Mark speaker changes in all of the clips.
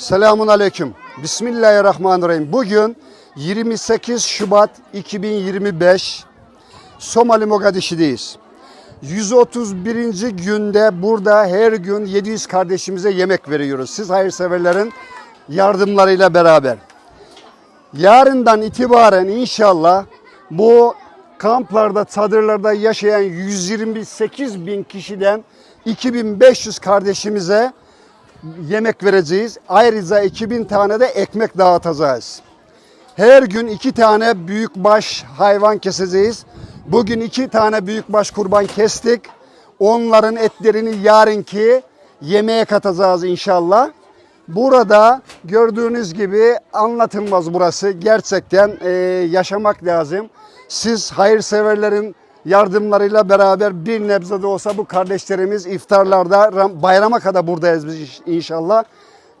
Speaker 1: Selamun Aleyküm. Bismillahirrahmanirrahim. Bugün 28 Şubat 2025 Somali Mogadishu'deyiz. 131. günde burada her gün 700 kardeşimize yemek veriyoruz. Siz hayırseverlerin yardımlarıyla beraber. Yarından itibaren inşallah bu kamplarda, çadırlarda yaşayan 128 bin kişiden 2500 kardeşimize yemek vereceğiz. Ayrıca 2000 tane de ekmek dağıtacağız. Her gün iki tane büyükbaş hayvan keseceğiz. Bugün iki tane büyükbaş kurban kestik. Onların etlerini yarınki yemeğe katacağız inşallah. Burada gördüğünüz gibi anlatılmaz burası. Gerçekten e, yaşamak lazım. Siz hayırseverlerin yardımlarıyla beraber bir nebze de olsa bu kardeşlerimiz iftarlarda bayrama kadar buradayız biz inşallah.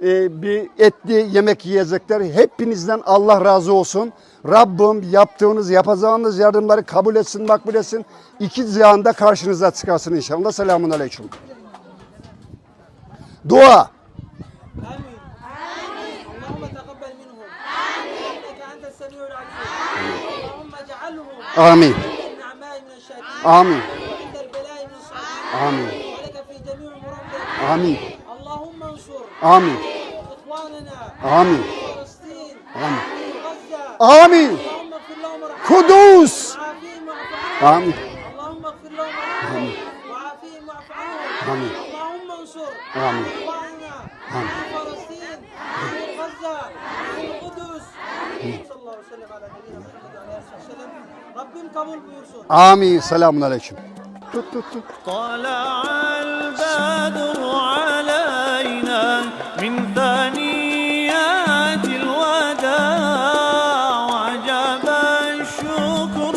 Speaker 1: Ee, bir etli yemek yiyecekler. Hepinizden Allah razı olsun. Rabbim yaptığınız, yapacağınız yardımları kabul etsin, makbul etsin. İki zihanda karşınıza çıkarsın inşallah. Selamun Aleyküm. Dua. Amin. Amin.
Speaker 2: جميع مربنا
Speaker 1: Amin.
Speaker 2: اللهم انصر
Speaker 1: Amin.
Speaker 2: إخواننا
Speaker 1: Amin.
Speaker 2: في فلسطين
Speaker 1: Amin.
Speaker 2: في غزة
Speaker 1: Amin.
Speaker 2: اللهم اغفر لهم وارحمهم
Speaker 1: Kudüs.
Speaker 2: وعافيهم واعف عنهم
Speaker 1: Amin.
Speaker 2: اللهم اغفر لهم وارحمهم وعافيهم واعف عنهم
Speaker 1: آمين.
Speaker 2: اللهم انصر
Speaker 1: آمين.
Speaker 2: اخواننا
Speaker 1: آمين.
Speaker 2: في فلسطين في غزه في القدس صلى الله وسلم على نبينا محمد ربهم قبول بيوسف
Speaker 1: Amin. Selamun Aleyküm. Tut tut tut.
Speaker 3: طلع البدر علينا من ثنيات الوداع وجب الشكر